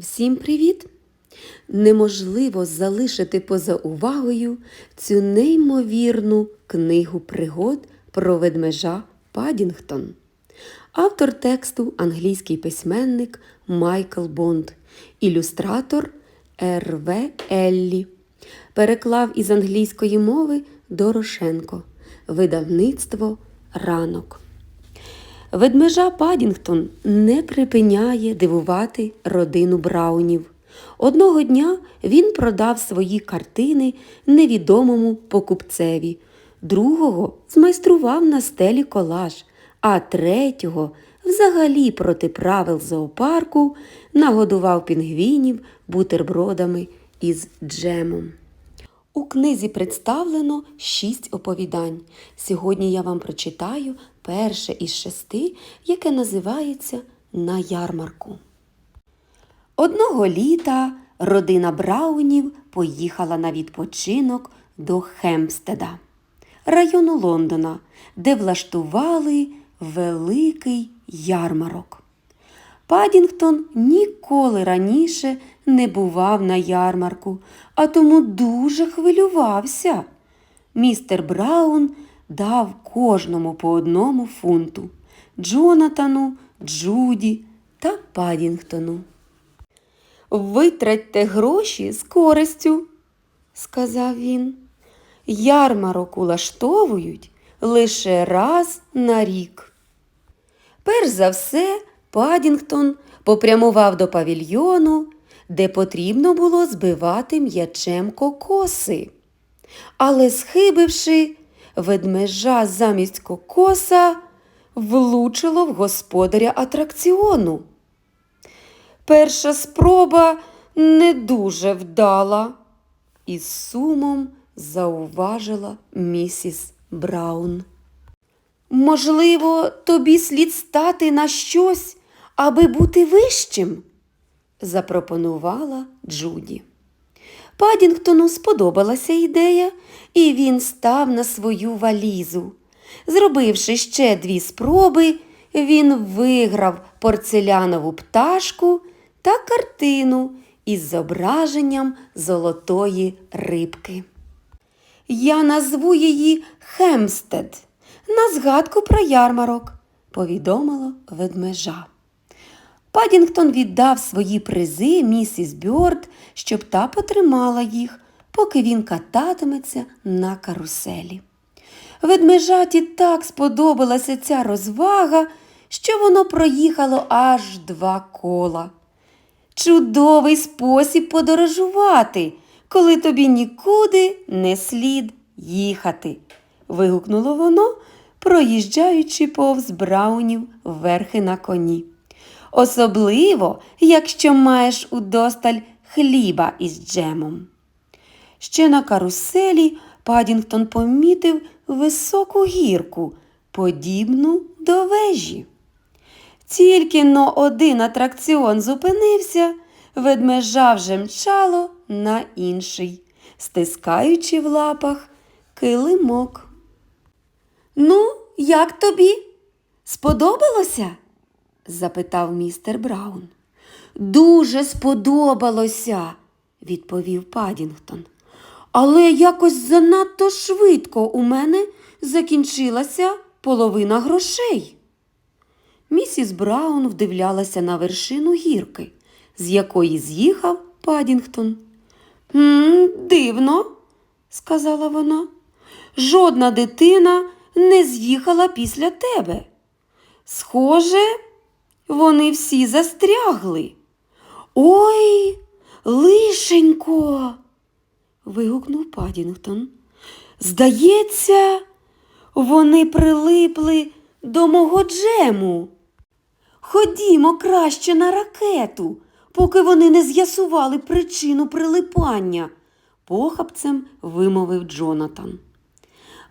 Всім привіт! Неможливо залишити поза увагою цю неймовірну книгу пригод про ведмежа Падінгтон. Автор тексту англійський письменник Майкл Бонд, ілюстратор Р.В. Еллі. Переклав із англійської мови Дорошенко. Видавництво Ранок. Ведмежа Падінгтон не припиняє дивувати родину Браунів. Одного дня він продав свої картини невідомому покупцеві, другого змайстрував на стелі колаж, а третього, взагалі проти правил зоопарку, нагодував пінгвінів бутербродами із джемом. У книзі представлено шість оповідань. Сьогодні я вам прочитаю перше із шести, яке називається На ярмарку. Одного літа родина Браунів поїхала на відпочинок до Хемстеда, району Лондона, де влаштували великий ярмарок. Падінгтон ніколи раніше не бував на ярмарку, а тому дуже хвилювався. Містер Браун дав кожному по одному фунту Джонатану, Джуді та Падінгтону. Витратьте гроші з користю, сказав він. Ярмарок улаштовують лише раз на рік. Перш за все, Падінгтон попрямував до павільйону, де потрібно було збивати м'ячем кокоси. Але, схибивши, ведмежа замість кокоса влучило в господаря атракціону. Перша спроба не дуже вдала, із сумом зауважила місіс Браун. Можливо, тобі слід стати на щось, аби бути вищим, запропонувала Джуді. Падінгтону сподобалася ідея, і він став на свою валізу. Зробивши ще дві спроби, він виграв порцелянову пташку та картину із зображенням золотої рибки. Я назву її Хемстед на згадку про ярмарок, повідомило ведмежа. Падінгтон віддав свої призи місіс Бьорд, щоб та потримала їх, поки він кататиметься на каруселі. Ведмежаті так сподобалася ця розвага, що воно проїхало аж два кола. Чудовий спосіб подорожувати, коли тобі нікуди не слід їхати. вигукнуло воно, проїжджаючи повз браунів верхи на коні. Особливо, якщо маєш удосталь хліба із джемом. Ще на каруселі Падінгтон помітив високу гірку, подібну до вежі. Тільки но один атракціон зупинився, ведмежа вже мчало на інший, стискаючи в лапах килимок. Ну, як тобі? Сподобалося? Запитав містер Браун. Дуже сподобалося, відповів Падінгтон. Але якось занадто швидко у мене закінчилася половина грошей. Місіс Браун вдивлялася на вершину гірки, з якої з'їхав Падінгтон. «М, Дивно, сказала вона. Жодна дитина не з'їхала після тебе. Схоже, вони всі застрягли. Ой, лишенько. вигукнув Падінгтон. Здається, вони прилипли до мого джему. Ходімо краще на ракету, поки вони не з'ясували причину прилипання, похапцем вимовив Джонатан.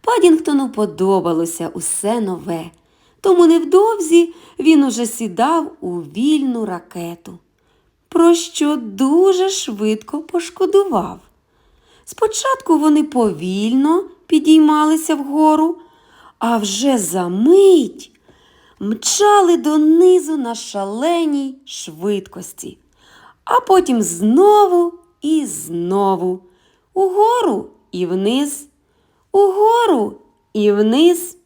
Падінгтону подобалося усе нове, тому невдовзі він уже сідав у вільну ракету, про що дуже швидко пошкодував. Спочатку вони повільно підіймалися вгору, а вже за мить мчали донизу на шаленій швидкості, а потім знову і знову. Угору і вниз, угору і вниз.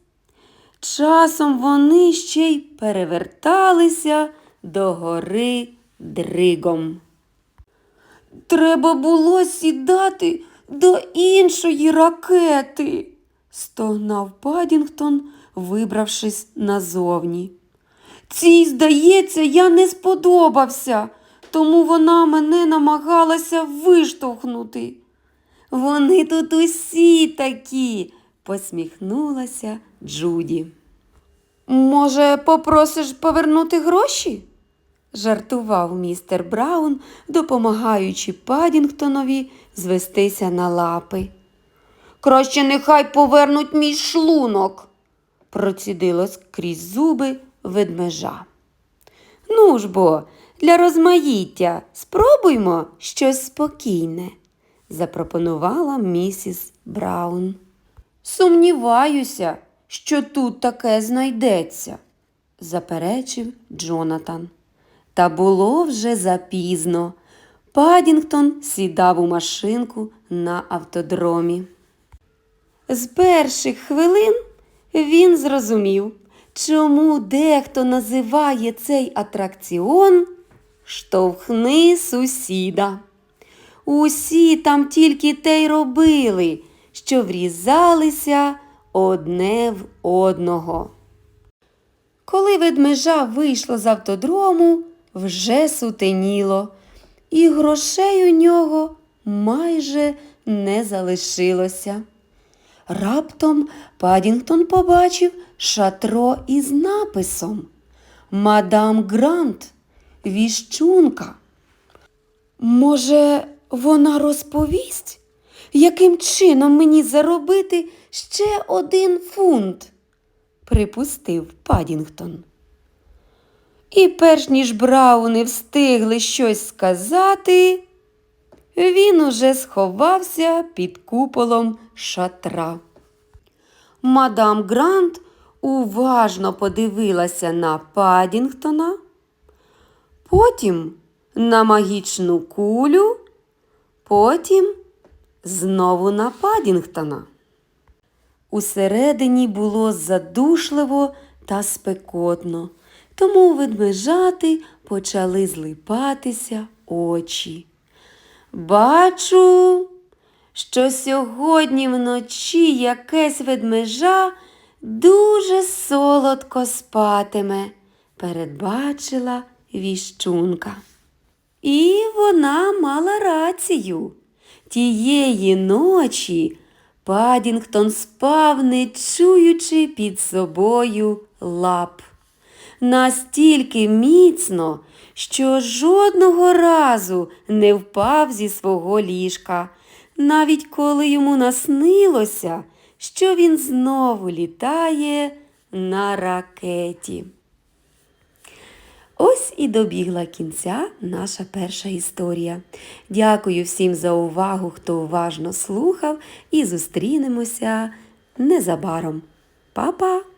Часом вони ще й переверталися до гори дригом. Треба було сідати до іншої ракети, стогнав Падінгтон, вибравшись назовні. Цій, здається, я не сподобався, тому вона мене намагалася виштовхнути. Вони тут усі такі, посміхнулася Джуді. Може, попросиш повернути гроші? жартував містер Браун, допомагаючи Падінгтонові звестися на лапи. Краще нехай повернуть мій шлунок, процідило крізь зуби ведмежа. Ну ж бо, для розмаїття спробуймо щось спокійне, запропонувала місіс Браун. Сумніваюся, що тут таке знайдеться, заперечив Джонатан. Та було вже запізно. Падінгтон сідав у машинку на автодромі. З перших хвилин він зрозумів, чому дехто називає цей атракціон штовхни сусіда. Усі там тільки те й робили, що врізалися одне в одного. Коли ведмежа вийшло з автодрому, вже сутеніло, і грошей у нього майже не залишилося. Раптом Падінгтон побачив шатро із написом Мадам Грант, віщунка. Може, вона розповість, яким чином мені заробити ще один фунт? припустив Падінгтон. І перш ніж Брауни встигли щось сказати, він уже сховався під куполом шатра. Мадам Грант уважно подивилася на Падінгтона, потім на магічну кулю, потім знову на Падінгтона. Усередині було задушливо та спекотно, тому ведмежати почали злипатися очі. Бачу, що сьогодні вночі якесь ведмежа дуже солодко спатиме, передбачила віщунка. І вона мала рацію. Тієї ночі Падінгтон спав, не чуючи під собою лап. Настільки міцно, що жодного разу не впав зі свого ліжка, навіть коли йому наснилося, що він знову літає на ракеті. Ось і добігла кінця наша перша історія. Дякую всім за увагу, хто уважно слухав, і зустрінемося незабаром. Па-па!